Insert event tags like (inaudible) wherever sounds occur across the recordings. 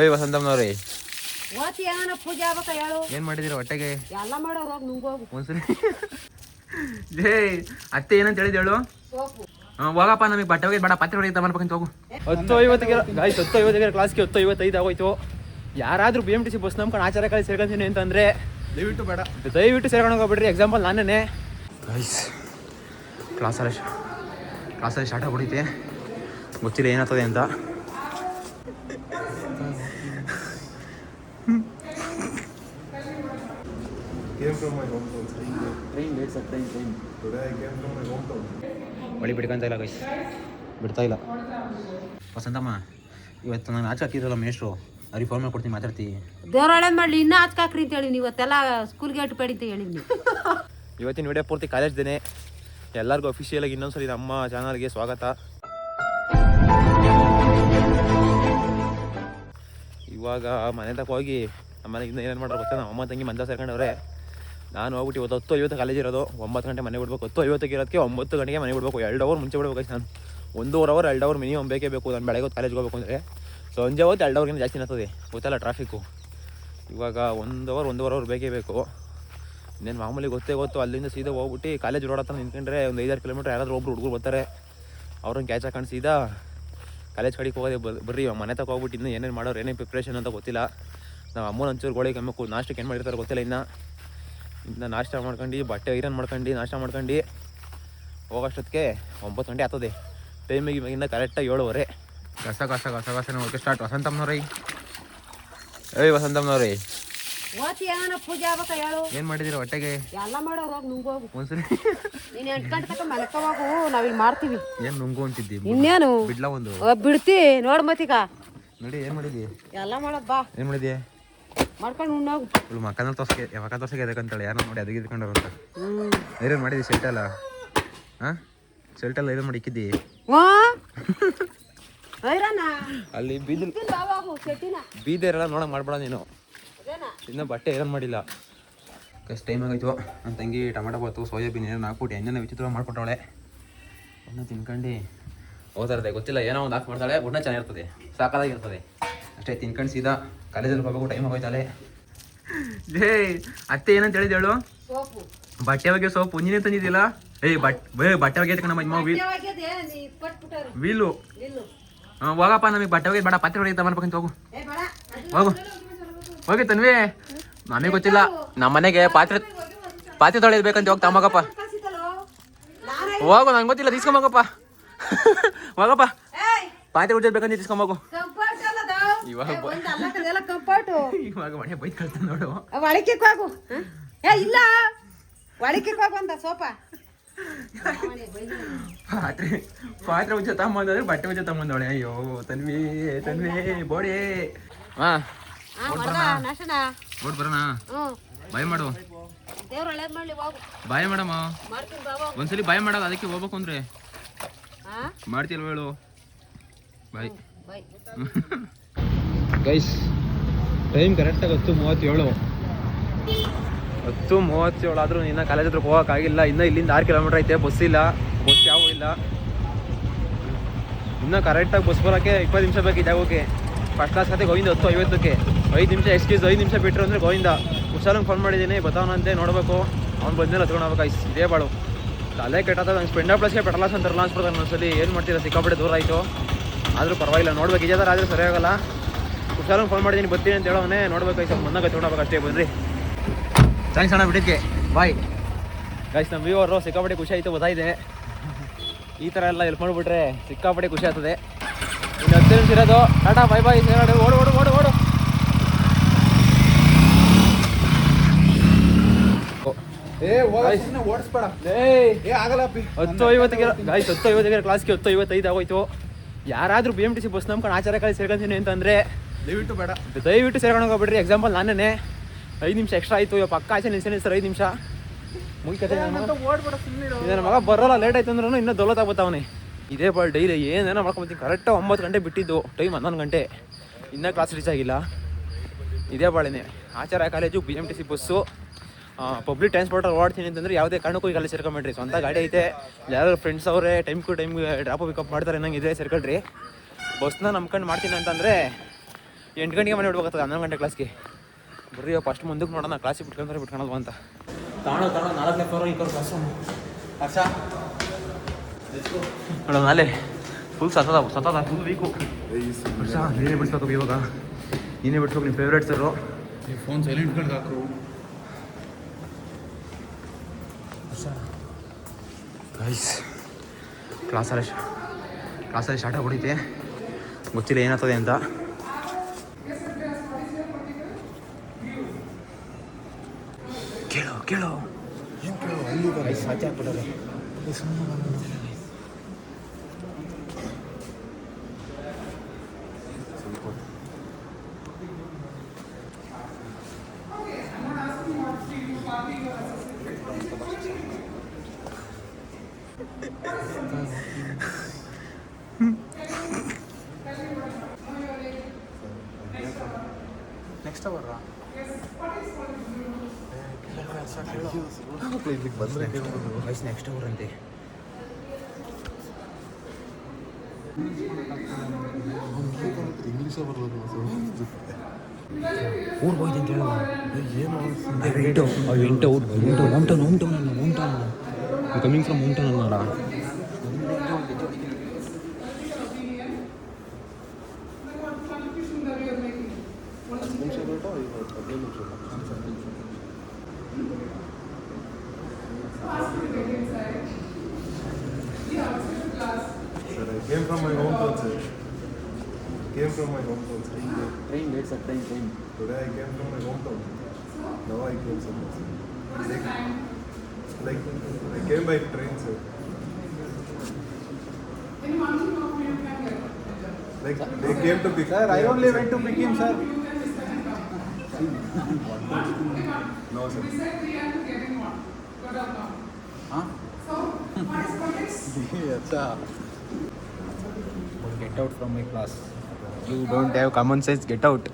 ಏಯ್ ವಸಂತಮ್ಮನವ್ರಿ ಓತಿ ಏನಾನ ಪೂಜೆ ಆಗ್ಬೇಕ ಹೇಳು. ಏನ್ ಮಾಡಿದಿರ ಹೊಟ್ಟೆಗೆ? ಎಲ್ಲ ಮಾಡೋರು ಹೋಗಿ ನುಂಗೋಗು ಒಂದ್ಸಲಿ ಲೇ ಅತ್ತೆ ಏನಂತ ಹೇಳಿದ ಹೇಳು? ಸೋಪು ಹೋಗಪ್ಪ ನಮಗೆ ಬಟ್ಟೆ ಹೋಗಿ ಬೇಡ ಪತ್ರೆ ಹೊಡೆಯುತ್ತೆ ಬರ್ಬೇಕಂತ ಹೋಗು. ಹತ್ತು ಐವತ್ತಿಗೆ ಗಾಯ್ಸ್ ಹತ್ತು ಐವತ್ತಿಗೆ ಕ್ಲಾಸ್ಗೆ ಹತ್ತು ಐವತ್ತೈದು ಆಗೋಯ್ತು. ಯಾರಾದ್ರೂ B M T C bus ನಂಬ್ಕೊಂಡು ಆಚಾರ ಕಾಲಿ ಸೇರ್ಕೊಂತೀನಿ ಅಂತಂದ್ರೆ ದಯವಿಟ್ಟು ಬೇಡ. ದಯವಿಟ್ಟು ಸೇರ್ಕೊಂಡು ಹೋಗ್ಬಿಡ್ರಿ ಎಕ್ಸಾಂಪಲ್ ನಾನೇ ಗೈಸ್ ಕ್ಲಾಸಲ್ಲಿ ಕ್ಲಾಸಲ್ಲಿ ಸ್ಟಾರ್ಟ್ ಆಗ್ಬಿಡೈತೆ. ಗೊತ್ತಿಲ್ಲ ಏನಾಗ್ತದೆ ಅಂತ. ಬಳಿ ಬಿಡ್ಕೊಂತ ಇಲ್ಲ ಗೈಸ್ ಬಿಡ್ತಾ ಇಲ್ಲ. ವಸಂತಮ್ಮ ಇವತ್ತು ನಾನು ಆಚೆ ಹಾಕಿದ್ರಲ್ಲ ಮೇಷ್ಟ್ರು ಅವ್ರಿಗೆ ಫೋನ್ ಮಾಡ್ಕೊಡ್ತೀನಿ ಮಾತಾಡ್ತೀನಿ ದೇವ್ರ ಮಾಡಿ ಇನ್ನೂ ಆಚೆ ಹಾಕ್ರಿ ಅಂತ ಹೇಳಿ ಇವತ್ತೆಲ್ಲ ಸ್ಕೂಲ್ಗೆ ಗೇಟ್ ಪಡಿತ ಅಂತ ಹೇಳಿ ಇವತ್ತಿನ ವಿಡಿಯೋ ಪೂರ್ತಿ ಕಾಲೇಜ್ ದಿನೇ ಎಲ್ಲರಿಗೂ ಅಫಿಷಿಯಲ್ ಆಗಿ ಇನ್ನೊಂದ್ಸರಿ ನಮ್ಮ ಚಾನಲ್ಗೆ ಸ್ವಾಗತ. ಇವಾಗ ಮನೆ ತಕ್ಕ ಹೋಗಿ ನಮ್ಮ ಮನೆಗೆ ಏನೇನು ಮಾಡೋರು ಗೊತ್ತಾ? ನಮ್ಮ ಅಮ್ಮ ತಂಗಿ ಮಂದ ಸೇರ್ಕೊಂಡವ್ರೆ. ನಾನು ಹೋಗ್ಬಿಟ್ಟು ಇವತ್ತು ಹತ್ತು ಐವತ್ತು ಕಾಲೇಜ್ ಇರೋದು, ಒಂಬತ್ತು ಗಂಟೆ ಮನೆ ಬಿಡ್ಬೇಕು. ಹತ್ತು ಐವತ್ತಕ್ಕೆ ಇರೋದಕ್ಕೆ ಒಂಬತ್ತು ಗಂಟೆಗೆ ಮನೆ ಬಿಡಬೇಕು. ಎರಡು ಅವರ್ ಮುಂಚೆ ಬಿಡ್ಬೇಕು ನಾನು. ಒಂದೂವರೆ ಅವರ್ ಎರಡು ಅವರ್ ಮಿನಿಮಮ್ ಬೇಕೇ ಬೇಕು ನಾನು ಬೆಳಗ್ಗೆ ಹೊತ್ತು ಕಾಲೇಜ್ಗೆ ಹೋಗ್ಬೇಕು ಅಂದರೆ. ಸಂಜೆ ಹೊತ್ತು ಎರಡು ಅವರ್ಗಿಂತ ಜಾಸ್ತಿ ಆಗ್ತದೆ ಗೊತ್ತಲ್ಲ ಟ್ರಾಫಿಕ್ಕು ಇವಾಗ ಒಂದು ಅವರ್ ಒಂದೂವರೆ ಅವರ್ ಬೇಕೇ ಬೇಕು. ಇನ್ನೇನು ಮಾಮೂಲಿ ಗೊತ್ತೇ ಗೊತ್ತು, ಅಲ್ಲಿಂದ ಸೀದಾ ಹೋಗ್ಬಿಟ್ಟು ಕಾಲೇಜ್ ರೋಡ್ ಹತ್ರ ನಿಂತ್ಕೊಂಡ್ರೆ ಒಂದು ಐದಾರು ಕಿಲೋಮೀಟ್ರ್ ಯಾರಾದರೂ ಒಬ್ರು ಹುಡುಗರು ಬರ್ತಾರೆ. ಅವ್ರನ್ನ ಕ್ಯಾಚ್ ಹಾಕೊಂಡು ಸೀದಾ ಕಾಲೇಜ್ ಕಡೆಗೆ ಹೋಗೋದೇ ಬರ್ ಬರ್ರಿ ಮನೆ ತಕ ಹೋಗ್ಬಿಟ್ಟು ಇನ್ನೂ ಏನೇನು ಮಾಡೋರು, ಏನೇನು ಪ್ರಿಪ್ರೇಷನ್ ಅಂತ ಗೊತ್ತಿಲ್ಲ. ನಾವು ಅಮ್ಮನ ಒಂಚೂರು ಗೋಳಿ ಕಮ್ಮಿ ನಾಷ್ಟಕ್ಕೆ ಏನು ಮಾಡಿರ್ತಾರೆ ಗೊತ್ತಿಲ್ಲ ಇನ್ನು. ಇನ್ನು ನಾಷ್ಟ ಮಾಡ್ಕೊಂಡು ಬಟ್ಟೆ ಐರನ್ ಮಾಡ್ಕೊಂಡು ನಾಷ್ಟ ಮಾಡ್ಕೊಂಡು. ಹೋಗೋಷ್ಟೊತ್ತಿಗೆ ಒಂಬತ್ತು ಗಂಟೆ ಆಗ್ತದೆ ಟೈಮಿಗೆ ಇವಾಗಿಂದ ಕರೆಕ್ಟಾಗಿ ಏಳುವರೆ. ಕಸ ಕಸ ಕಸ ಕಸ ಓಕೆ ಸ್ಟಾರ್ಟ್ ವಸಂತಮ್ಮನವ್ರಿ. ಏಯ್ ವಸಂತಮ್ಮನವ್ರಿ. ಏನ್ ಮಾಡಿದಿರ ಹೊಟ್ಟೆಗೆ? ಎಲ್ಲ ಮಾಡೋರು ಹೋಗಿ ನುಂಗೋಗು. ಒಂದ್ಸಲಿ ನೀನ್ ಎಂಟು ಗಂಟೆ ತಕ ಮಲ್ಕೋವಾಗು ನಾವಿಲ್ಲಿ ಮಾಡ್ತೀವಿ. ಏನು ನುಂಗು ಅಂತಿದ್ದಿ? ಇನ್ನೇನು? ಬಿಡ್ಲ ಒಂದು? ಬಿಡ್ತಿ ನೋಡ್ ಮತ್ತೀಗ. ನೋಡಿ ಏನು ಮಾಡಿದಿ? ಎಲ್ಲ ಮಾಡೋದ್ ಬಾ. ಏನು ಮಾಡಿದ್ಯಾ ಮಾಡ್ಕೊಂಡು ಉಣ್ಣೋಗು. ಇವಳು ಮಕ್ಕನ ತೋರ್ಸ್ಕೆ ಮಕ್ಕ ತೋರ್ಸಕ್ಕೆ ಅದಕ್ಕಂತಾಳೆ ಯಾರು ನೋಡಿ ಅದಕ್ಕೆ ಇದ್ಕೊಂಡವ್ರು ಅಂತ. ಐರನ್ ಮಾಡಿದಿ ಶರ್ಟ್ ಅಲ್ಲ? ಹಾಂ? ಶರ್ಟ್ ಎಲ್ಲ ಐರನ್ ಮಾಡಿ ಇಕ್ಕಿದ್ದಿ? (laughs) ಅಲ್ಲಿ ಬೀದಿ ಬೀದಿ ಇರಲ್ಲ ಬೀದರೆಲ್ಲ ನೋಡೋಕೆ ಮಾಡ್ಬೇಡ ನೀನು. ಇನ್ನೂ ಬಟ್ಟೆ ಐರನ್ ಮಾಡಿಲ್ಲ? ಕಷ್ಟ ಟೈಮ್ ಆಗೋಯ್ತು ನನ್ನ ತಂಗಿ ಟೊಮೆಟೊ ಬಾತು ಸೋಯಾಬೀನ್ ಏನೇನು ಹಾಕ್ಬಿಟ್ಟು ಎಣ್ಣೆನ ವಿಚಿತ್ರ ಮಾಡ್ಕೊಟ್ಟವಳೆ ಅವನ್ನ ತಿನ್ಕೊಂಡು. ಹೋಗ್ತಾ ಇರ್ತದೆ ಗೊತ್ತಿಲ್ಲ ಏನೋ ಒಂದು ಹಾಕಿ ಮಾಡ್ತಾಳೆ. ಚೆನ್ನಾಗಿರ್ತದೆ. ಸಾಕಾಗಿರ್ತದೆ ಅಷ್ಟೇ ತಿನ್ಕೊಂಡು ಸೀದಾ ಕಾಲೇಜಲ್ಲಿ ಹೋಗಬೇಕು ಟೈಮ್ ಹೋಗೋಯ್ತಾಳೆ ಜೇ ಅತ್ತೆ ಏನಂತ ಹೇಳಿದೇಳು ಬಟ್ಟೆ ಬಗ್ಗೆ ಸೋಪು ನೀನೇ ತಂದಿದ್ದಿಲ್ಲ ಏಯ್ ಬಟ್ ಬಟ್ಟೆ ಬಗ್ಗೆ ನಮ್ಮ ಮಮ್ಮ ವೀಲು. ಹೋಗಪ್ಪ ನಮಗೆ ಬಟ್ಟೆ ಬಗ್ಗೆ ಬೇಡ ಪತ್ರೆ ಹೊಡೆಯುತ್ತ ಮಾಡ್ಬೇಕಂತ ಹೋಗು. ಹೋಗು ಹೋಗಿ. ತನ್ವಿ ನಮಗೆ ಗೊತ್ತಿಲ್ಲ. ನಮ್ಮ ಮನೆಗೆ ಪಾತ್ರೆ ಪಾತ್ರೆ ತೊಳೆಯಬೇಕಂತ ಹೋಗ್ತಾ ಮಗಪ್ಪ ಹೋಗು ನಂಗೆ ಗೊತ್ತಿಲ್ಲ ತೀಸ್ಕೊಂಬಪ್ಪ ಹೋಗಪ್ಪ. ಪಾತ್ರೆ ಉಜ್ಜಬೇಕಂತ ತಿಸ್ಕೊಂಬೋಗು ಇವಾಗ ಇವಾಗ ಮನೆ ಬೈಕ್ ಕಳ್ತಾನೆ ನೋಡು. ಒಳಕ್ಕೆ ಹೋಗು ಏ ಇಲ್ಲ. ಒಳಕ್ಕೆ ಹೋಗು ಅಂತ ಸೋಪ. ಪಾತ್ರೆ ಪಾತ್ರೆ ಉಜ್ಜ ತಮ್ಮಂದ್ರೆ ಬಟ್ಟೆ ಉಜ್ಜ ತಮ್ಮಂದವಳೆ ಅಯ್ಯೋ ತನ್ವಿ ತನ್ವಿ ಬೋಡಿ. ಹಾ ಹಾ ಮಾಡ್ದ ನಾಶನ. ಓಡ್ ಬರೋಣ. ಬಾಯ್ ಮಾಡು. ದೇವ್ರ ಒಳ್ಳೇದ್ ಮಾಡ್ಲಿ ಹೋಗು. ಬಾಯ್ ಬಾಬಾ ಒಂದ್ಸಲಿ ಬಾಯ್ ಮಾಡೋದು ಅದಕ್ಕೆ ಹೋಗ್ಬೇಕು ಅಂದ್ರೆ. ಹಾ ಮಾಡ್ತಿಲ್ವ ಹೇಳು. ಬಾಯ್. ಬೈ ಗೈಸ್ ಟೈಮ್ ಕರೆಕ್ಟಾಗಿ ಹತ್ತು ಮೂವತ್ತೇಳು. ಹತ್ತು ಮೂವತ್ತೇಳು ಆದರೂ ಇನ್ನು ಕಾಲೇಜ್ ಹತ್ರ ಹೋಗೋಕ್ಕಾಗಿಲ್ಲ. ಇನ್ನೂ ಇಲ್ಲಿಂದ ಆರು ಕಿಲೋಮೀಟ್ರ್ ಐತೆ ಬಸ್ ಇಲ್ಲ ಬಸ್ ಯಾವ ಇಲ್ಲ. ಇನ್ನೂ ಕರೆಕ್ಟಾಗಿ ಬಸ್ ಬರೋಕ್ಕೆ ಇಪ್ಪತ್ತು ನಿಮಿಷ ಬೇಕು ಜಾಗಕ್ಕೆ ಫಸ್ಟ್ ಕ್ಲಾಸ್ ಕತೆ ಗೋವಿಂದ ಹತ್ತು ಐವತ್ತಕ್ಕೆ. ಐದು ನಿಮಿಷ ಎಕ್ಸ್ಕ್ಯೂಸ್ ಐದು ನಿಮಿಷ ಬಿಟ್ಟರು ಅಂದರೆ ಗೋವಿಂದ. ಹುಷಾರಂಗೆ ಫೋನ್ ಮಾಡಿದ್ದೀನಿ ಬತಾವನಂತೆ ನೋಡಬೇಕು. ಅವ್ನು ಬಂದ್ಮೇಲೆ ಹತ್ಕೊಂಡು ಐಸ್ ಇದೇ ಬಾಳು. ತಲೆ ಕೆಟ್ಟದ ನಂಗೆ ಸ್ಪೆಂಡರ್ ಪ್ಲಸ್ಗೆ ಲಾಂಚ್ ಬರ್ತಾರೆ ಒಂದ್ಸಲಿ. ಏನು ಮಾಡ್ತೀರಾ, ಸಿಕ್ಕಾಪಟ್ಟೆ ದೂರ ಆಯಿತು. ಆದರೂ ಪರವಾಗಿಲ್ಲ, ನೋಡ್ಬೇಕು. ಇದೇ ಥರ ಆದರೆ ಸರಿಯಾಗಲ್ಲ. ಹುಷಾರಂಗೆ ಫೋನ್ ಮಾಡಿದ್ದೀನಿ ಬರ್ತೀನಿ ಅಂತ ಹೇಳೋನೆ ನೋಡ್ಬೇಕು ಐಸ ಮುಂದಾಗ ತೊಗೊಂಡೋಗ್ಬೇಕು ಅಷ್ಟೇ ಬನ್ರಿ ಥ್ಯಾಂಕ್ಸ್ ಅಣ್ಣ ಬಿಟ್ಟಿದ್ಕೆ. ಬಾಯ್ ಗಾಯ್ಸ್ ನಮ್ಮ ವ್ಯೂ ಅವರು ಸಿಕ್ಕಾಪಟ್ಟೆ ಖುಷಿ ಆಯಿತು ಗೊತ್ತಾಯಿದೆ ಈ ಥರ ಎಲ್ಲ ಎಲ್ಪ್ ಮಾಡಿಬಿಟ್ರೆ ಸಿಕ್ಕಾಪಟ್ಟೆ ಖುಷಿ ಆಗ್ತದೆ. ಇನ್ನು ಹತ್ತು ನಿಮಿಷ ಇರೋದು. ಟಾಟಾ ಬಾಯ್ ಬಾಯ್ ಓಡು ಓಡು ಓಡು ಓಡು. ಹತ್ತು ಐವತ್ತಿಗೆ ಗಾಯ್ಸ್ ಹತ್ತು ಐವತ್ತಿಗೆ ಕ್ಲಾಸ್ಗೆ ಹತ್ತು ಐವತ್ತೈದು ಆಗೋಯ್ತು. ಯಾರಾದರೂ B M T C bus ನಂಬ್ಕೊಂಡು ಆಚಾರ ಕಾಲೇಜ್ ಸೇರ್ಕೊಂತೀನಿ ಅಂತಂದರೆ ದಯವಿಟ್ಟು ಬೇಡ. ದಯವಿಟ್ಟು ಸೇರ್ಕೊಂಡು ಹೋಗ್ಬಿಡ್ರಿ. ಎಕ್ಸಾಂಪಲ್ ನಾನೇ ಐದು ನಿಮಿಷ ಎಕ್ಸ್ಟ್ರಾ ಆಯಿತು. ಇವಾಗ ಪಕ್ಕ ಆಯ್ತು ನಿಲ್ಸೇನೆ ಸರ್ ಐದು ನಿಮಿಷ. ಮುಗಿಕತೆ ನನ್ನ ಮಗ ಬರೋಲ್ಲ ಲೇಟ್ ಆಯ್ತು ಅಂದ್ರೂ ಇನ್ನೂ ದೊಲತಾಗ್ಬತ್ತವನೆ ಇದೇ ಬಾಳ್ ಡೈಲಿ ಏನೇನೋ ಮಾಡ್ಕೊಂಬತ್ತೀನಿ. ಕರೆಕ್ಟ್ ಒಂಬತ್ತು ಗಂಟೆ ಬಿಟ್ಟಿದ್ದು. ಟೈಮ್ ಹನ್ನೊಂದು ಗಂಟೆ. ಇನ್ನೂ ಕ್ಲಾಸ್ ರೀಚ್ ಆಗಿಲ್ಲ. ಇದೇ ಬಾಳೆನೆ ಆಚಾರ college B M T C bus public transport ಓಡ್ತೀನಿ ಅಂತಂದ್ರೆ ಯಾವುದೇ ಕಾರಣಕ್ಕೂ ಈಗ ಅಲ್ಲಿ ಸೇರ್ಕೊಂಬಿಡ್ರಿ. ಸ್ವಂತ ಗಾಡಿ ಐತೆ. ಯಾರು ಫ್ರೆಂಡ್ಸ್ ಅವರೇ time to time drop pickup ಮಾಡ್ತಾರೆ ನಂಗೆ ಇದೇ ಸೇರ್ಕೊಳ್ರಿ. ಬಸ್ನ ನಂಬ್ಕೊಂಡು ಮಾಡ್ತೀನಿ ಅಂತಂದರೆ ಎಂಟು ಗಂಟೆಗೆ ಮನೆ ಬಿಡ್ಬೇಕಾಗ್ತದೆ ಹನ್ನೊಂದು ಗಂಟೆ ಕ್ಲಾಸ್ಗೆ ಬರ್ರಿ ಫಸ್ಟ್ ಮುಂದಕ್ಕೆ ನೋಡೋಣ ಕ್ಲಾಸಿಗೆ ಬಿಟ್ಕೊಂಡ್ರೆ ಬಿಟ್ಕೊಳಲ್ವ ಅಂತ. ತಾಣೋ ತಾಣೋ ನಾಲ್ಕನೇ ಫ್ಲೋರ್ ಈ ಕ್ಲಾಸ್ ಹರ್ಷ. ನೋಡೋಣ ನಾಳೆ ಫುಲ್ ಸತದ ಸತದ ಫುಲ್ ವೀಕು ಹರ್ಷ ನೀನೇ ಬಿಡ್ಸ್ಬೇಕು ಇವಾಗ. ನೀನೇ ಬಿಡ್ಸ್ಬೇಕು ನಿಮ್ಮ ಫೇವ್ರೇಟ್ ಸರು ಫೋನ್ ಸೈಲೆಂಟ್ ಕಡೆ ಹಾಕು. ಗೈಸ್ ಕ್ಲಾಸಲ್ಲಿ ಕ್ಲಾಸಲ್ಲಿ ಸ್ಟಾರ್ಟ್ ಆಗ್ಬಿಡೈತೆ ಗೊತ್ತಿಲ್ಲ ಏನಾಗ್ತದೆ ಅಂತ. ಕೇಳೋ. ಕೇಳೋ ಗೈಸ್ ಆಚೆ ಹಾಕ್ಬಿಟ್ಟವ್ರೆ ನೆಕ್ಸ್ಟ್ ಅವರ ಗೈಸ್ ನೆಕ್ಸ್ಟ್ ಅವರ್ ಅಂತೆ ಇಂಗ್ಲೀಷೇ ಬರಲ್ಲ ಊರಿಗೆ ಎಂಟು ಎಂಟು ಔಟ್ ಎಂಟು home town home home coming from home town ಒಂದು ನಿಮಿಷ ಬೇಡ ಹದಿನೈದು ನಿಮಿಷ came from my home concert. Came from my home concert. Train, it's a train, train. Today I came from my hometown. Now I came somewhere. Like, like I came by train, sir. Like they came to pick. Sir, I only went to pick him, sir. No, sir. Get out from my class you don't have common sense get out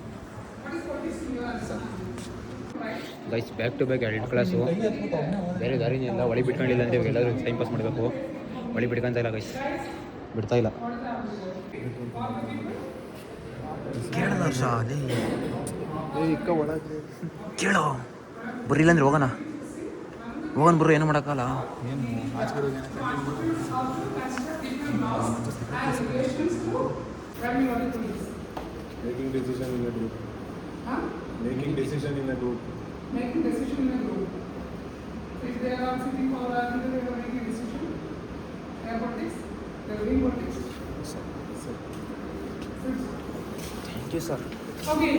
guys back to back ಎರಡು class ಬೇರೆ ದಾರಿನೇ ಇಲ್ಲ ಒಳಿ ಬಿಟ್ಕೊಂಡಿಲ್ಲ ಅಂದರೆ ಎಲ್ಲರೂ time pass ಮಾಡಬೇಕು. ಒಳಿ ಬಿಟ್ಕೊಂತ ಇಲ್ಲ guys ಬಿಡ್ತಾ ಇಲ್ಲ. ಕೇಳದ ಕೇಳೋ ಬರ್ರಿಲ್ಲ ಅಂದ್ರೆ ಹೋಗೋಣ ಹೋಗೋಣ ಬರ್ರಿ ಏನು ಮಾಡೋಕ್ಕಲ್ಲ Making decision in a group. Making decision in a group. making decision in a group. So if they are sitting for a they are making a decision. They are what this? They are doing what this? Thank you sir Okay.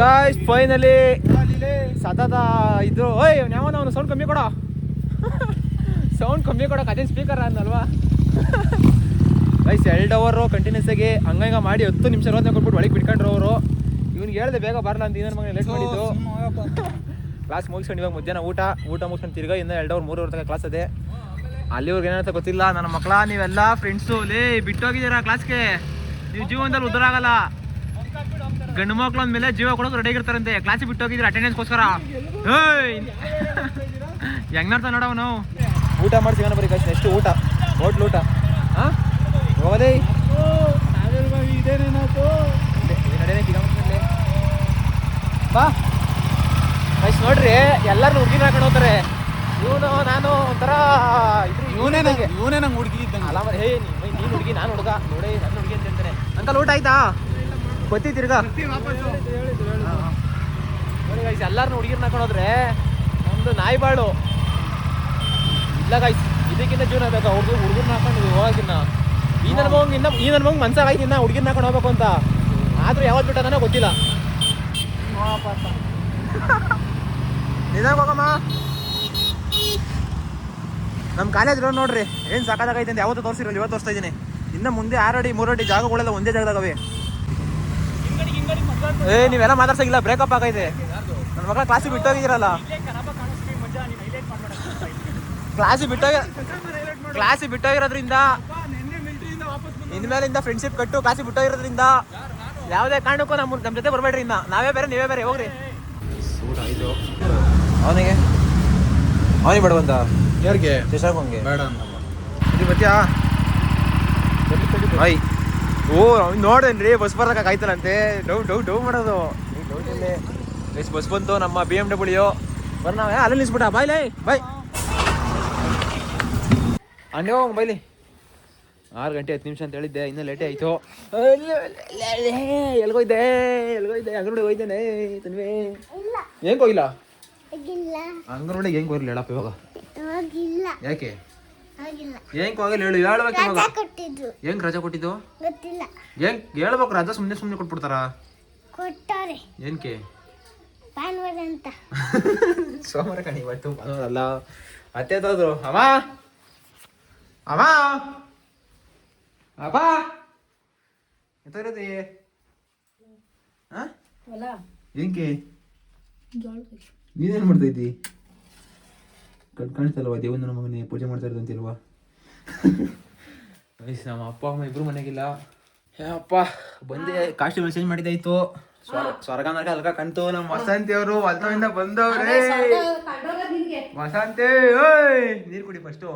guys finally ಸತತ ಇದು ಓಯ್ ಯಾವನ ಅವನು sound ಕಮ್ಮಿ ಕೊಡೋ. Sound ಕಮ್ಮಿ ಕೊಡೋಕೆ ಅದೇನು ಸ್ಪೀಕರ್ ಅಂದಲ್ವಾ ಗೈಸ್ ಎರಡು ಅವರು ಕಂಟಿನ್ಯೂಸ್ ಆಗಿ ಹಂಗಂಗ ಮಾಡಿ ಹತ್ತು ನಿಮಿಷ ರೋದ್ನ ಕೊಟ್ಬಿಟ್ಟು ಒಳಗೆ ಬಿಟ್ಕೊಂಡ್ರು ಅವರು. ಇವ್ನಿಗೆ ಹೇಳ್ದೆ ಬೇಗ ಬರಲ್ಲ ಅಂತ ಇನ್ನೊಂದು ಮಗನ ಲೇಟ್ ಮಾಡಿದ್ದು. ಕ್ಲಾಸ್ ಮುಗಿಸ್ಕೊಂಡು ಇವಾಗ ಮಧ್ಯಾಹ್ನ ಊಟ. ಊಟ ಮುಗಿಸ್ಕೊಂಡು ತಿರ್ಗಾ ಇನ್ನೂ ಎರಡು ಅವ್ರು ಮೂರು ತನಕ ಕ್ಲಾಸ್ ಅದೇ. ಅಲ್ಲಿವ್ರಿಗೆ ಏನಂತ ಗೊತ್ತಿಲ್ಲ. ನನ್ನ ಮಕ್ಕಳ ನೀವೆಲ್ಲ ಫ್ರೆಂಡ್ಸು ಲೇ ಬಿಟ್ಟೋಗಿದ್ದೀರಾ ಕ್ಲಾಸ್ಗೆ ನೀವು ಜೀವನದಲ್ಲಿ ಉದ್ರ ಆಗಲ್ಲ ಗಂಡು ಮಕ್ಳು ಅಂದ್ಮೇಲೆ ಜೀವ ಕೊಡೋಕೆ ರೆಡಿ ಆಗಿರ್ತಾರಂತೆ. ಕ್ಲಾಸಿಗೆ ಬಿಟ್ಟು ಹೋಗಿದ್ರೆ ಅಟೆಂಡೆನ್ಸ್ಗೋಸ್ಕರ ಏಯ್! ಹೆಂಗ್ ನೋಡ್ತಾ ನಾವು ಊಟ ಮಾಡಿ ಸಿಗೋಣ ಬರೀ ಕಷ್ಟ ಎಷ್ಟು ಊಟ. ಹೋಟ್ಲ್ ಊಟ. ಹಾಂ? ಹೋಗೋದೇ? ಬಾ. ನೋಡ್ರಿ ಎಲ್ಲರೂ ಹುಡುಗಿ ಹಾಕೊಂಡು ಹೋಗ್ತಾರೆ. ಇವನು ನಾನು ಒಂಥರ ಇವನೇ ಇವನೇ ನಂಗೆ ಹುಡುಗಿ ಇದ್ದಂಗೆ. ಅಲ್ಲ ಮರೆ, ಹೇ ನೀನು ನೀನ್ ಹುಡುಗಿ ನಾನು ಹುಡುಗ. ನೋಡೇ ನನ್ನ ಹುಡುಗಿ ಅಂತ ಅಂತಾರೆ ಅಂಕಲ್ ಊಟ ಆಯ್ತಾ? ಬತ್ತಿ ತಿರ್ಗಾ. ಎಲ್ಲಾರನ್ನೂ ಹುಡುಗಿರ್ನ ಹಾಕೊಂಡೋದ್ರೆ ನಮ್ದು ನಾಯಿ ಬಾಳು. ಇಲ್ಲ ಗೈಸ್ ಇದಕ್ಕಿಂತ ಜೀವನ ಬೇಕಾ ಹುಡುಗ ಹುಡುಗರ್ನ ಹಾಕೊಂಡು ಹೋಗಿನ್ನ ಈ ನನ್ನ ಮಗಂಗೆ ಇನ್ನ ಈ ನನ್ನ ಮನ್ಸಾಗಾಯ್ತು ಇನ್ನ ಹುಡುಗಿರ್ನ ಹಾಕೊಂಡು ಹೋಗ್ಬೇಕು ಅಂತ. ಆದ್ರೂ ಯಾವತ್ತು ಬಿಟ್ಟದನ ಗೊತ್ತಿಲ್ಲ. ನಿಧಾನ ಹೋಗಮ್ಮ. ನಮ್ಮ ಕಾಲೇಜ್ ರೋಡ್ ನೋಡ್ರಿ ಏನು ಸಾಕಾಗೈತೆ ಅಂತ ಯಾವತ್ತೂ ತೋರಿಸಿರಲ್ಲ ಇವತ್ತು ತೋರಿಸ್ತಾ ಇದ್ದೀನಿ. ಇನ್ನು ಮುಂದೆ ಆರಡಿ ಮೂರಡಿ ಜಾಗಗಳೆಲ್ಲ ಒಂದೇ ಜಾಗದಾಗವೆ ಏ ನೀವೆಲ್ಲ ಮಾತಾಡ್ಸಂಗಿಲ್ಲ ಬ್ರೇಕಪ್ ಆಗೈತೆ. ನನ್ನ ಮಗಳ ಕ್ಲಾಸಿಗೆ ಬಿಟ್ಟೋಗಿದ್ದೀರಲ್ಲ. ಕ್ಲಾಸಿಗೆ ಬಿಟ್ಟೋಗಿ ಕ್ಲಾಸಿಗೆ ಬಿಟ್ಟೋಗಿರೋದ್ರಿಂದ ಇನ್ಮೇಲಿಂದ ಫ್ರೆಂಡ್ಶಿಪ್ ಕಟ್ಟು ಕ್ಲಾಸಿಗೆ ಬಿಟ್ಟೋಗಿರೋದ್ರಿಂದ ಯಾವುದೇ ಕಾರಣಕ್ಕೂ ನಮ್ಮ ನಮ್ಮ ಜೊತೆ ಬರಬೇಡ್ರಿ ಇನ್ನ. ನಾವೇ ಬೇರೆ ನೀವೇ ಬೇರೆ ಹೋಗ್ರಿ. ಅವನಿಗೆ. ಅವನಿಗೆ ಬೇಡವಂತ ಯಾರಿಗೆ? ಶಶಾಂಕ್ ಹಂಗೆ ಬೇಡ ಅಂತ ಬತ್ತೀಯಾ ಹಾಯ್ ಓ ನೋಡೇನ್ರಿ ಬಸ್ ಬರಕ ಕಾಯ್ತಾನಂತೆ ಡೌ ಡೌ ಡೌ ಮಾಡೋದು. ಡೌಟ್ ಇಲ್ಲೇ ಎಸ್ ಬಸ್ ಬಂತು ನಮ್ಮ ಬಿ ಎಂ ಡಬ್ಲ್ಯೂ ಬರ್ ನಾವ್ ಅಲ್ಲಿ ನಿಲ್ಸ್ಬಿಟ್ಟ ಬಾಯ್ಲೆ ಬಾಯ್. ಅಂಡೆ ಹೋಗ್ ಬೈಲಿ ಆರು ಗಂಟೆ ಹತ್ತು ನಿಮಿಷ ಅಂತ ಹೇಳಿದ್ದೆ ಇನ್ನೂ ಲೇಟೇ ಆಯ್ತು. ಎಲ್ಗೋಯ್ದೆ ಎಲ್ಗೋಯ್ದೆ ಅಂಗನವಾಡಿ ಹೋಯ್ತೇನೆ ತನ್ವೇ. ಹೆಂಗ್ ಹೋಗಿಲ್ಲ. ಅಂಗನವಾಡಿಗೆ ಹೆಂಗ್ ಹೋಗಿಲ್ಲ ಹೇಳಪ್ಪ ಇವಾಗ? ಯಾಕೆ? ಹೆಂಗ್ ಹೋಗಿಲ್ಲ ಹೇಳು ಹೇಳ್ಬೇಕು ಇವಾಗ ರಜಾ ಕೊಟ್ಟಿದ್ರು ಹೆಂಗ್ ರಜಾ ಕೊಟ್ಟಿದ್ದು? ಗೊತ್ತಿಲ್ಲ. ಹೆಂಗ್ ಹೇಳ್ಬೇಕು ರಜಾ ಸುಮ್ಮನೆ ಸುಮ್ಮನೆ ಕೊಟ್ಬಿಡ್ತಾರ? ಕೊಟ್ಟಾರೆ ಏನ್ಕೆ? ಭಾನುವಾರ ಅಂತ. (laughs) ಸೋಮವಾರ ಕಣಿ ಇವತ್ತು ಅಲ್ಲ. ಅತ್ತೆ ತೋದ್ರು ಅಮ್ಮ? ಅಮ್ಮ? ಅಪ್ಪ? ಎಂತ ಇರೋದಿ? ಏನ್ಕೆ? ನೀನೇನ್ ಮಾಡ್ತಾ ಇದ್ದೀ? ಕಾಣಿಸ್ತಲ್ವಾ ದೇವನ ಮಗನೇ ಪೂಜೆ ಮಾಡ್ತಾ ಇರೋದಂತಿಲ್ವಾ ನೈಸ್ (laughs) ನಮ್ಮ ಅಪ್ಪ ಅಮ್ಮ ಇಬ್ರು ಮನೆಗಿಲ್ಲ. ಏ ಅಪ್ಪ ಬಂದೆ. ಕಾಸ್ಟ್ಯೂಮ್ ಚೇಂಜ್ ಮಾಡಿದಾಯ್ತು ಸ್ವರ್ಗ ನರಕ ಅಲ್ಕ ಕಾಣ್ತು ನಮ್ಮ ವಸಂತಿ ಅವರು ಹೊಲ್ತವಿಂದ ಬಂದವ್ರೆ. ವಸಂತಿ ಓಯ್ ನೀರ್ ಕುಡಿ ಫಸ್ಟು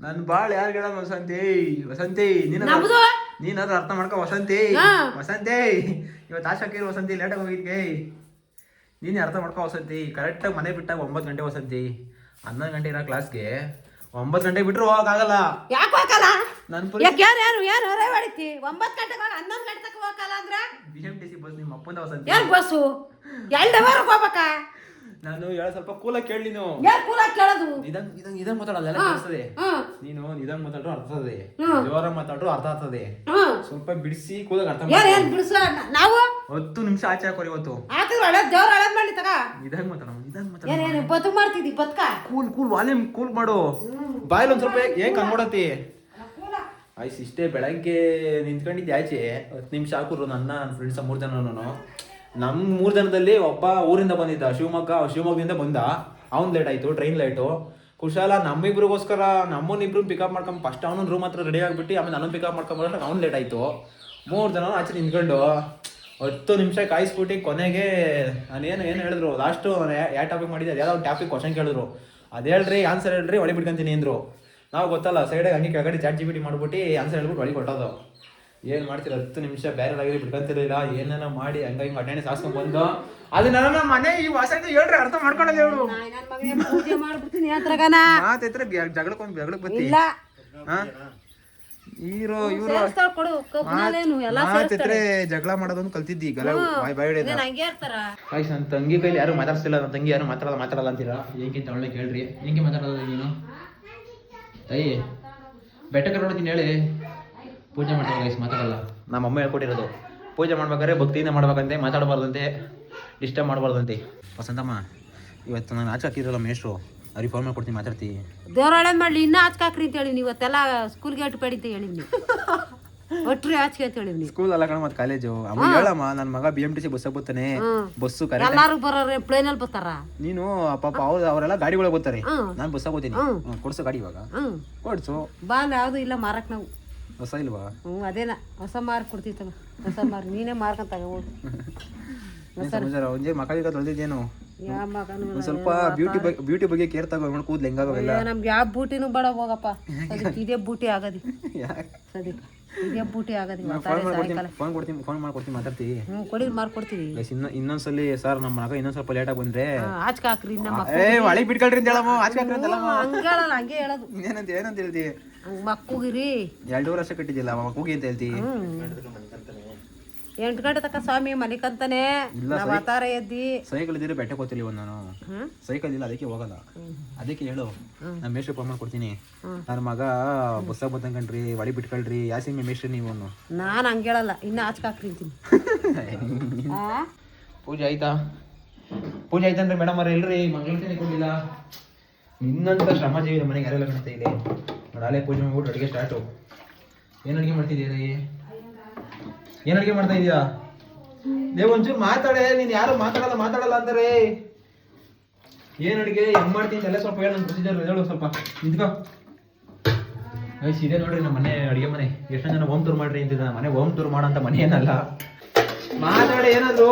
ನನ್ ಬಾಳ್ ಯಾರು ಹೇಳ ವಸಂತಿ? ವಸಂತಿ ನೀನ ನಮ್ದು? ನೀನಾದ್ರೂ ಅರ್ಥ ಮಾಡ್ಕೊ ವಸಂತಿ. ವಸಂತಿ ಇವತ್ತು ಆಶಾಕಿರು ವಸಂತಿ ಲೇಟಾಗಿ ಹೋಗಿದ್ಕೆ. ನೀನೇ ಅರ್ಥ ಮಾಡ್ಕೋ ವಸಂತಿ. ಕರೆಕ್ಟಾಗಿ ಮನೆ ಬಿಟ್ಟಾಗ ಒಂಬತ್ತು ಗಂಟೆ ವಸಂತಿ. ಹನ್ನೊಂದು ಗಂಟೆ ಇರೋ ಕ್ಲಾಸ್ಗೆ ಒಂಬತ್ತು ಗಂಟೆ ಬಿಟ್ಟರು ಹೋಗಕ್ಕಾಗಲ್ಲ ಯಾಕೆ ಹೋಗಲ್ಲ ನನ್ನ ಪುರಿ ಯಾಕೆ ಯಾರು ಯಾರು ಯಾರು ಹೊರೆ ಹೊಡಿತಿ? ಒಂಬತ್ತು ಗಂಟೆಗೆ ಹೋಗಿ ಹನ್ನೊಂದು ಗಂಟೆ ತಕ್ಕ ಹೋಗಲ್ಲ ಅಂದ್ರೆ? B M T C bus ನಿಮ್ಮ ಅಪ್ಪಂದ ವಸಂತಿ. ಯಾರು ಬಸ್ಸು ಎಲ್ಡವರೆಗೆ ಹೋಗ್ಬೇಕಾ? ನಾನು ಹೇಳ ಸ್ವಲ್ಪ ಕೂಲ ಕೇಳಿ ನೀನು. ಯಾರು ಕೂಲ ಕೇಳೋದು? ನಿಧಾನ ನಿಧಾನ ನಿಧಾನ ಮಾತಾಡಲ್ಲ ಎಲ್ಲ ಕೇಳಿಸ್ತದೆ. ಹ್ಮ್ ನೀನು ನಿಧಾನ ಮಾತಾಡ್ರು ಅರ್ಥ ಆಗ್ತದೆ. ಹ್ಮ್. ಜೋರ ಮಾತಾಡ್ರು ಅರ್ಥ ಆಗ್ತದೆ. ಹ್ಮ್ ಸ್ವಲ್ಪ ಬಿಡಿಸಿ ಕೂಲಾಗ ಅರ್ಥ ಏನ್ ಏನ್ ಬಿಡಿಸ ನಾವು? ಹತ್ತು ನಿಮಿಷ ಆಚೆ ಹಾಕೋರಿ ಇವತ್ತು. ಹಾಕಿದ್ರೆ ಒಳ್ಳೆ ದೇವ್ರ ಹಳದ್ ಮಾಡಿ ತಗ. ನಿಧಾನ ಮಾತಾಡ ನಿಧಾನ ಏನ್ ಮಾತಾಡ ಏನ್ ಬದುಕು ಮಾಡ್ತಿದ್ದಿ ಬದುಕ? ಕೂಲ್ ಕೂಲ್ ವಾಲ್ಯೂಮ್ ಕೂಲ್ ಮಾಡು. ಬಾಯಲ್ಲಿ ಒಂದ್ ಸ್ವಲ್ಪ ಏನ್ ಕಂಡ್ಕೊಡತಿ ಆಯ್ಸ್ ಇಷ್ಟೇ ಬೆಳಗ್ಗೆ ನಿಂತ್ಕೊಂಡಿದ್ದೆ ಆಚೆ. ಹತ್ತು ನಿಮಿಷ ಹಾಕುರು ನನ್ನ ನನ್ನ ಫ್ರೆಂಡ್ಸ್ ಮೂರು ಜನನು ನಮ್ಮ ಮೂರು ಜನದಲ್ಲಿ ಒಬ್ಬ ಊರಿಂದ ಬಂದಿದ್ದ, ಶಿವಮೊಗ್ಗ, ಶಿವಮೊಗ್ಗದಿಂದ ಬಂದ. ಅವ್ನು ಲೇಟ್ ಆಯ್ತು ಟ್ರೈನ್ ಲೇಟು ಕುಶಾಲ ನಮ್ಮಿಬ್ರಿಗೋಸ್ಕರ ನಮ್ಮನ್ನಿಬ್ರು ಪಿಕಪ್ ಮಾಡ್ಕೊಂಡ್ ಫಸ್ಟ್ ಅವನ ರೂಮ್ ಹತ್ರ ರೆಡಿ ಆಗ್ಬಿಟ್ಟು, ಆಮೇಲೆ ನಾನು ಪಿಕಪ್ ಮಾಡ್ಕೊಂಡ್ ಬರೋಷ್ಟಾಗ ಅವ್ನು ಲೇಟ್ ಆಯ್ತು. ಮೂರು ಜನ ಆಚೆ ನಿಂತ್ಕೊಂಡು ಹತ್ತು ನಿಮಿಷ ಕಾಯಿಸ್ಬಿಟ್ಟು ಕೊನೆಗೆ ನಾನೇನು ಏನು ಹೇಳಿದ್ರು? ಲಾಸ್ಟು ಯಾವ ಟಾಪಿಕ್ ಮಾಡಿದ್ದೆ? ಒಂದು ಟಾಪಿಕ್ ಕ್ವಶನ್ ಕೇಳಿದ್ರು. ಅದು ಹೇಳ್ರಿ ಆನ್ಸರ್ ಹೇಳ್ರಿ ಒಳಗೆ ಬಿಡ್ಕೊಂತೀನಿ ಅಂದ್ರು. ನಾವು ಗೊತ್ತಲ್ಲ ಸೈಡಾಗಿ ಹಂಗೆ ಕೆಳಗಡೆ ಚಾಟ್ ಜಿ ಬಿ ಟಿ ಮಾಡ್ಬಿಟ್ಟು ಆನ್ಸರ್ ಹೇಳ್ಬಿಟ್ಟು ಒಳಗೆ ಕೊಟ್ಟೋದು ಏನು ಮಾಡ್ತೀರ? ಹತ್ತು ನಿಮಿಷ ಬೇರೆ ಆಗಿರಿ ಬಿಡ್ಕಂತಿರ್ಲಿಲ್ಲ ಏನೇನೋ ಮಾಡಿ ಹಂಗ ಹಿಂಗೆ ಅಟೆಂಡೆನ್ಸ್ ಹಾಸ್ಕೊಂಡ್ ಬಂದು ಅದು ನನ್ನ ಮನೆ ಈ ವಾಸ ಹೇಳ್ರಿ ಅರ್ಥ ಮಾಡ್ಕೊಳ್ಳೋದು ಹೇಳು ಮಾತೈತ್ರ ಜಗಳಕ್ಕೊಂದು ಜಗಳಕ್ಕೆ ಬತ್ತಿ. ಇಲ್ಲ. ಹೀರೋ ಇವ್ರು ಜಗಳ ಮಾಡೋದೊಂದು ಕಲ್ತಿದ್ದಿ ಗಲ ಬಾಯ್ ಬಾಯ್ ಹೊಡೆದ ಸೇರಿಸ್ತಾಳೆ ಹಂಗೆ ಇರ್ತಾರ? ಆಯ್ತು ನನ್ನ ತಂಗಿ ಕೈಲಿ ಯಾರು ಮಾತಾಡ್ಸಿಲ್ಲ ನನ್ನ ತಂಗಿ ಯಾರು ಮಾತಾಡಲ್ಲ ಮಾತಾಡಲ್ಲ ಅಂತೀರಾ? ಏನ್ಕಿಂತ ಒಳ್ಳೆ ಕೇಳ್ರಿ. ಹೆಂಗೆ ಮಾತಾಡಲ್ಲ ನೀನು? ತಾಯಿ ಬೆಟ್ಟಕ್ಕೆ ನೋಡ್ತೀನಿ ಹೇಳಿ. ಪೂಜೆ ಮಾಡ್ತಾರೆ ಗೈಸ್ ಮಾತಾಡಲ್ಲ. ನಮ್ಮ ಅಮ್ಮ ಹೇಳ್ಕೊಟ್ಟಿರೋದು ಪೂಜೆ ಮಾಡ್ಬೇಕಾದ್ರೆ ಭಕ್ತಿಯಿಂದ ಮಾಡ್ಬೇಕಂತೆ ಮಾತಾಡಬಾರ್ದಂತೆ ಡಿಸ್ಟರ್ಬ್ ಮಾಡಬಾರ್ದಂತೆ. ವಸಂತಮ್ಮ ಇವತ್ತು ನಾನು ಆಚೆ ಹಾಕಿದ್ರಲ್ಲ ಮೇಷ್ಟ್ರು ಅವ್ರಿಗೆ ಫೋನ್ ಮಾಡ್ಕೊಡ್ತೀನಿ ಮಾತಾಡ್ತೀನಿ ದೇವ್ರ ಮಾಡಲಿ ಇನ್ನೂ ಇನ್ನ ಹಾಕ್ರಿ ಅಂತ ಹೇಳಿ ಇವತ್ತೆಲ್ಲ ಸ್ಕೂಲ್ಗೆ ಅಟ್ಟು ಪಡಿ ಅಂತ ಹೇಳಿವ್ ಒಟ್ರಿ ಆಚೆ ಅಂತ ಹೇಳಿ ಸ್ಕೂಲ್ ಅಲ್ಲ ಕಣ ಮತ್ತೆ ಕಾಲೇಜು ಅಮ್ಮ ಹೇಳಮ್ಮ ನನ್ನ ಮಗ B M T C bus ಬರ್ತಾನೆ. ಬಸ್ಸು ಕರೆ ಎಲ್ಲಾರು ಬರೋರೆ ಪ್ಲೇನಲ್ಲಿ ಬರ್ತಾರ. ನೀನು ಪಾಪ ಅವ್ರು ಅವರೆಲ್ಲ ಗಾಡಿಗಳಿಗೆ ಬರ್ತಾರೆ. ನಾನು ಬಸ್ ಹೋಗ್ತೀನಿ. ಕೊಡ್ಸು ಗಾಡಿ ಇವಾಗ. ಕೊಡ್ಸು. ಬಾಲ್ ಯಾವುದು ಇಲ್ಲ ಮಾರಕ್ ನಾವು. ಹೊಸ ಇಲ್ವಾ? ಹ್ಞೂ ಅದೇನ ಹೊಸ ಮಾರ್ಕ್ ಕೊಡ್ತೀವಿ ತಗ ಹೊಸ ಮಾರ್ಕ್ ನೀನೇ ಮಾರ್ಕ್ ಅಂತ (laughs) ಏನ್ ಸಮಾಚಾರ ಒಂದೇ ಮಕ್ಕಳಿಗೆ ತೊಳೆದಿದ್ದೇನು? ಯಾವ ಮಗನು ಒಂದ್ ಸ್ವಲ್ಪ ಬ್ಯೂಟಿ ಬಗ್ಗೆ ಬ್ಯೂಟಿ ಬಗ್ಗೆ ಕೇರ್ ತಗೊಂಡು ಕೂದ್ಲು ಹೆಂಗಾಗವೆಲ್ಲ. ನಮ್ಗೆ ಯಾವ ಬೂಟಿನೂ ಬೇಡ ಹೋಗಪ್ಪ. (laughs) ಇದೇ ಬೂಟಿ ಆಗದಿ. (laughs) ಸರಿ ಸದ್ಯಕ್ಕೆ. ಇದೇ ಬೂಟಿ ಆಗದಿ ಫೋನ್ ಮಾತಾಡಿ ಮಾಡ್ಕೊಡ್ತೀನಿ ಫೋನ್ ಕೊಡ್ತೀನಿ ಫೋನ್ ಮಾಡ್ಕೊಡ್ತೀನಿ ಮಾತಾಡ್ತೀವಿ ಹ್ಞೂ ಕೊಡಿ ಮಾರ್ಕೊಡ್ತೀವಿ ಗೈಸ್ ಇನ್ನ ಇನ್ನೊಂದ್ಸಲಿ ಸರ್ ನಮ್ಮ ಮಗ ಇನ್ನೊಂದ್ ಸ್ವಲ್ಪ ಲೇಟಾಗಿ ಬಂದ್ರೆ. ಆಚ್ಕ ಹಾಕ್ರಿ ನಮ್ಮ ಏ ಒಳಗೆ ಬಿಟ್ಕೊಳ್ರಿ ಅಂತ ಹೇಳಮ್ಮ ಆಚೆ ಹಾಕ್ರಿ ಅಂತಲ್ಲಮ್ಮ ಹಂಗೆ ಹೇಳಲ್ಲ ಹಂಗೆ ಹೇಳೋದು. ಇನ್ನೇನಂತ ಏನಂತ ಹಂಗೆ ಮಕ್ಕೂಗಿರಿ ಎರಡೂವರೆ ವರ್ಷ ಕಟ್ಟಿದ್ದಿಲ್ಲ ಮಕ್ಕೂಗಿ ಅಂತ ಹೇಳ್ತಿ. ಎಂಟು ಗಂಟೆ ತನಕ ಸ್ವಾಮಿ ಮಲಿಕಂತಾನೆ. ನಾವು ಆತಾರ ಎದ್ದಿ. ಸೈಕಲ್ ಇದ್ರೆ ಬೆಟ್ಟಕ್ಕೆ ಹೋಗ್ತಿಲ್ಲ ಇವತ್ತು ನಾನು ಸೈಕಲ್ ಇಲ್ಲ ಅದಕ್ಕೆ ಹೋಗಲ್ಲ. ಅದಕ್ಕೆ ಹೇಳು ನಾನು ಮೇಷ್ಟ್ರು ಫೋನ್ ಮಾಡ್ಕೊಡ್ತೀನಿ ನನ್ನ ಮಗ ಬಸ್ಸಾಗ ಬಂತಂಕಂಡ್ರಿ ಒಳಿ ಬಿಟ್ಕೊಳ್ರಿ ಯಾಸಿಮಿ ಸಿಮೆ ಮೇಷ್ಟ್ರಿ ನೀವು. ನಾನು ಹಂಗೆ ಹೇಳಲ್ಲ ಇನ್ನ ಆಚೆ ಹಾಕ್ರಿ ಅಂತೀನಿ. (laughs) ಪೂಜೆ ಆಯ್ತಾ? ಪೂಜೆ ಆಯ್ತಂದ್ರೆ ಮೇಡಮ್ ಅವ್ರ ಇಲ್ರಿ ಮಂಗಳಾರತಿ ಕೊಡಲಿಲ್ಲ ನಿನ್ನಂತ ಶ್ರಮಜೀವಿ ನಮ್ಮ ಮನೆಗೆ ಯಾರೆಲ್ಲ ಕಾಣ್ತಾ ಇದೆ? ನಾಳೆ ಪೂಜೆ ಮಾಡ್ಬಿಟ್ಟು ಅಡುಗೆ ಸ್ಟಾರ್ಟು ಏನು ಅಡುಗೆ ಮಾಡ್ತಿದ್ದೀರಾ ಏನು ಅಡುಗೆ ಮಾಡ್ತಾ ಇದೀಯಾ? ನೀವು ಒಂಚೂರು ಮಾತಾಡೆ ನೀನು ಯಾರು ಮಾತಾಡಲ್ಲ ಮಾತಾಡಲ್ಲ ಅಂತಾರೆ. ಏನ್ ಅಡುಗೆ ಹೆಂಗ್ ಮಾಡ್ತೀನಿ ಎಲ್ಲ ಸ್ವಲ್ಪ ಹೇಳು ಪ್ರೊಸೀಜರ್ ಹೇಳು ಸ್ವಲ್ಪ. ನಿಂತ್ಕೋ. ಐಸ್ ಇದೆ ನೋಡ್ರಿ ನಮ್ಮ ಮನೆ ಅಡುಗೆ ಮನೆ. ಎಷ್ಟೊಂದು ಜನ ಹೋಮ್ ಟೂರ್ ಮಾಡ್ರಿ ಅಂತಿದ್ದ ಮನೆ ಹೋಮ್ ಟೂರ್ ಅಂತ ಮನೆ ಏನಲ್ಲ. ಮಾತಾಡಿ ಏನಾದ್ರು.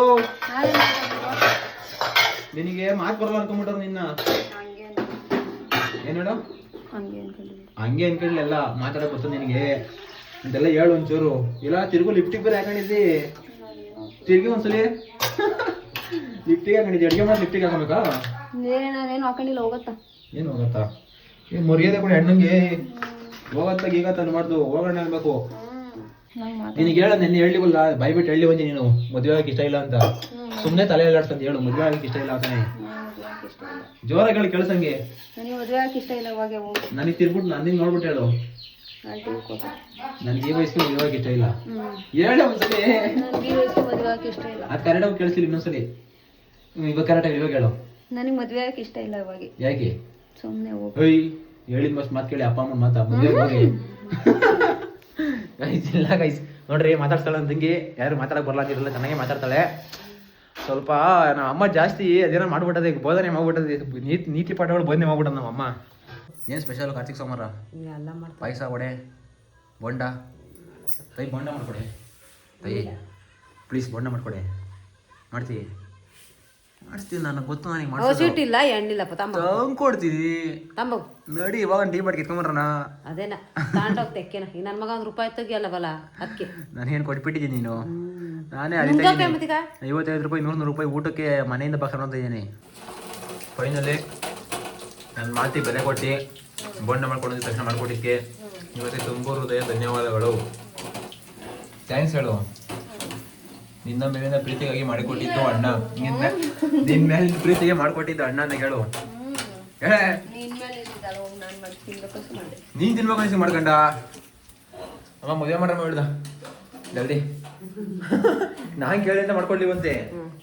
ನಿನಗೆ ಮಾತು ಬರಲ್ಲ ಅನ್ಕೊಂಬಿಟ್ರ ನಿನ್ನ. ಏನ್ ಹೇಳು? ಹಂಗೆ ಅನ್ಕೊಳ್ಳಿಲ್ಲ ಮಾತಾಡಕ್ ಬರ್ತದೆ ನಿನಗೆ. ಇದೆಲ್ಲ ಹೇಳು ಒಂಚೂರು. ಇಲ್ಲ ತಿರುಗು ಲಿಫ್ಟಿಗೆ ಬೇರೆ ಹಾಕೊಂಡಿದ್ದಿ. ತಿರುಗಿ ಒಂದ್ಸಲಿ. ಲಿಫ್ಟಿಗೆ ಹಾಕೊಂಡಿದ್ದಿ. ಅಡುಗೆ ಮಾಡಿ ಲಿಫ್ಟಿಗೆ ಹಾಕೋಬೇಕಾ? ನಾನೇನು ಹಾಕೊಂಡಿಲ್ಲ ಹೋಗತ್ತಾ? ಏನು ಹೋಗತ್ತಾ? ಏನು ಮರ್ಯಾದೆ ಕೂಡ ಹೆಣ್ಣಂಗೆ. ಹೋಗತ್ತ ತಂದು ಮಾಡ್ದು. ಹೋಗೋಣ ಅನ್ಬೇಕು. ನಿನಗೆ ಹೇಳ ನೆನ್ನೆ ಹೇಳಿವಲ್ಲ ಬಾಯ್ಬಿಟ್ಟು ಹೇಳಿ ಬಂದಿ ನೀನು. ಮದುವೆ ಆಗಕ್ಕೆ ಇಷ್ಟ ಇಲ್ಲ ಅಂತ. ಸುಮ್ಮನೆ ತಲೆ ಎಲ್ಲಾಡ್ತಂತ ಹೇಳು ಮದುವೆ ಆಗಕ್ಕೆ ಇಷ್ಟ ಇಲ್ಲ ಅಂತಾನೆ. ಜೋರಾಗಿ ಹೇಳಿ ಕೇಳ್ಸಂಗೆ ನನಗೆ ಮದುವೆ ಆಗಕ್ಕೆ ಇಷ್ಟ ಇಲ್ಲ ಅವಾಗೆ ಹೋಗಿ. ನನಗೆ ತಿರ್ಬಿಟ್ಟು ನಾನು ನೋಡ್ಬಿಟ್ಟು ಹೇಳು. ನನಗೆ ಈ ವಯಸ್ಸಿಗೆ ಮದುವೆ ಆಗಕ್ಕೆ ಇಷ್ಟ ಇಲ್ಲ. ಹೇಳ ಒಂದ್ಸಲಿ. ನನಗೆ ಈ ವಯಸ್ಸಿಗೆ ಮದುವೆ ಆಗಕ್ಕೆ ಇಷ್ಟ ಇಲ್ಲ. ಅದು ಕರೆಕ್ಟಾಗಿ ಕೇಳಿಸಿಲ್ಲ ಇನ್ನೊಂದ್ಸಲಿ. ಇವಾಗ ಕರೆಕ್ಟಾಗಿ ಇವಾಗ ಹೇಳು. ನನಗೆ ಮದುವೆ ಆಗಕ್ಕೆ ಇಷ್ಟ ಇಲ್ಲ ಅವಾಗ ಯಾಕೆ? ಸುಮ್ಮನೆ ಹೋಗಿ. ಓಯ್ ಹೇಳಿದ ಮಸ್ತ್ ಮಾತು ಕೇಳಿ ಅಪ್ಪ ಅಮ್ಮನ ಮಾತಾ ಮದುವೆ ಹೋಗಿ. ಗೈಸ್ ಇಲ್ಲ ಗೈಸ್ ನೋಡ್ರಿ ಮಾತಾಡ್ತಾಳೆ ಅಂತಂಗಿ ಯಾರು ಮಾತಾಡಕ್ ಬರ್ಲಾಗಿರಲ್ಲ ಚೆನ್ನಾಗಿ ಮಾತಾಡ್ತಾಳೆ. ಸ್ವಲ್ಪ ನಮ್ಮ ಅಮ್ಮ ಜಾಸ್ತಿ ಅದೇನೋ ಮಾಡ್ಬಿಟ್ಟದೆ ಬೋಧನೆ ಮಾಡ್ಬಿಟ್ಟದೆ. ನೀತಿ ನೀತಿ ಪಾಠಗಳು ಬೋಧನೆ ಮಾಡ್ಬಿಟ್ಟದ ನಮ್ಮ ಅಮ್ಮ. ಏನು ಸ್ಪೆಷಲ್ ಕಾರ್ತಿಕ್ ಸೋಮವಾರ? ಎಲ್ಲ ಮಾಡ್ತಾರೆ. ಪಾಯಸ ವಡೆ ಬೊಂಡ? ತೈ ಬೊಂಡ ಮಾಡಿಕೊಡಿ. ತೈ ಪ್ಲೀಸ್ ಬೊಂಡ ಮಾಡ್ಕೊಡೆ. ಮಾಡ್ತೀವಿ ಮಾಡ್ತೀನಿ ನನಗೆ ಗೊತ್ತು ನನಗೆ ಸ್ವೀಟ್ ಎಣ್ಣಿಲ್ಲ ಇಲ್ಲ ಎಣ್ಣಿಲ್ಲಪ್ಪ ತಮ್ಮ ಕೊಡ್ತೀವಿ ತಂಬ ನಡಿ ಇವಾಗ ಟೀ ಮಾಡಿ ಕಿತ್ಕೊಂಬರೋಣ ಅದೇನ ತಾಂಡೋಗ್ ತೆಕ್ಕೇನ. ಈ ನನ್ನ ಮಗ ಒಂದು ರೂಪಾಯಿ ತೆಗಿಯಲ್ಲವಲ್ಲ ಅದಕ್ಕೆ ಏನು ಕೊಟ್ಬಿಟ್ಟಿದ್ದೀನಿ ನೀನು? ನಾನೇ ಐವತ್ತೈದು ರೂಪಾಯಿ ನೂರು ನೂರು ರೂಪಾಯಿ ಊಟಕ್ಕೆ ಮನೆಯಿಂದ ಬಾಕರ್ ಅಂತ ಇದ್ದೀನಿ ಫೈನಲಿ ನನ್ನ ಮಾತಿ ಬೆಲೆ ಕೊಟ್ಟು, ಬಣ್ಣ ಮಾಡ್ಕೊಂಡಿದ್ದ ತಕ್ಷಣ ಮಾಡ್ಕೊಟ್ಟಿಕ್ಕೆ. ಇವತ್ತಿಗೆ ತುಂಬ ಹೃದಯ ಧನ್ಯವಾದಗಳು. ಥ್ಯಾಂಕ್ಸ್ ಹೇಳು. ನಿನ್ನ ಮೇಲಿನ ಪ್ರೀತಿಗಾಗಿ ಮಾಡಿಕೊಟ್ಟಿದ್ದು ಅಣ್ಣ. ನಿನ್ನ ನಿನ್ನ ಮೇಲಿನ ಪ್ರೀತಿಗೆ ಮಾಡಿಕೊಟ್ಟಿದ್ದು ಅಣ್ಣ ಅಂತ ಹೇಳು. ನೀನ್ ತಿನ್ಬೇಕು ಅನ್ಸಿ ಮಾಡ್ಕೊಂಡ. ಅಮ್ಮ, ಮದುವೆ ಮಾಡ್ರ ಹೇಳ್ದ. ಜಲ್ದಿ. ನಾನ್ ಕೇಳಿಂದ ಮಾಡ್ಕೊಡ್ಲಿವಂತೆ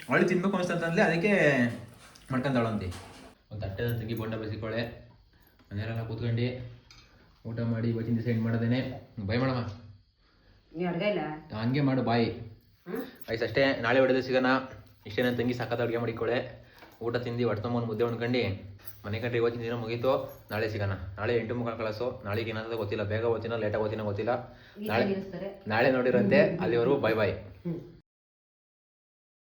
ಅವಳು ತಿನ್ಬೇಕು ಅನ್ಸ್ತಂತಂದ್ಲೆ ಅದಕ್ಕೆ ಮಾಡ್ಕೊಂಡವಳಂತೆ. ಒಂದು ತಟ್ಟೆದ ತಂಗಿ ಬೋಂಡ ಬಸಿಕೊಳ್ಳೆ. ಮನೆಯವರೆಲ್ಲ ಕೂತ್ಕೊಂಡು ಊಟ ಮಾಡಿ ಇವತ್ತಿನ ದಿವಸ ಏನು ಮಾಡೋದೇನೆ. ಬೈ ಮಾಡಮ್ಮ. ಹಂಗೆ ಮಾಡು ಬಾಯಿ. ಆಯ್ತು ಅಷ್ಟೇ ನಾಳೆ ಹೊಡೆದು ಸಿಗೋಣ. ಇಷ್ಟೇ ನನ್ನ ತಂಗಿ ಸಖತ್ ಅಡುಗೆ ಮಾಡಿಕೊಳ್ಳೆ. ಊಟ ತಿಂದು ಹೊಟ್ಟೆ ಮುದ್ದೆ ಉಣ್ಕೊಂಡು ಮನೆ ಕಂಡ್ರೆ ಇವತ್ತಿನ ದಿನ ಮುಗೀತು ನಾಳೆ ಸಿಗೋಣ. ನಾಳೆ ಎಂಟು ಮುಖ ಕಳಿಸು. ನಾಳೆಗೆ ಏನಾದ್ರೂ ಗೊತ್ತಿಲ್ಲ ಬೇಗ ಓದ್ತೀನೋ ಲೇಟಾಗಿ ಓದ್ತೀನೋ ಗೊತ್ತಿಲ್ಲ. ನಾಳೆ ನಾಳೆ ನೋಡಿರಂತೆ. ಅಲ್ಲಿವರೆಗೂ ಬಾಯ್ ಬಾಯ್.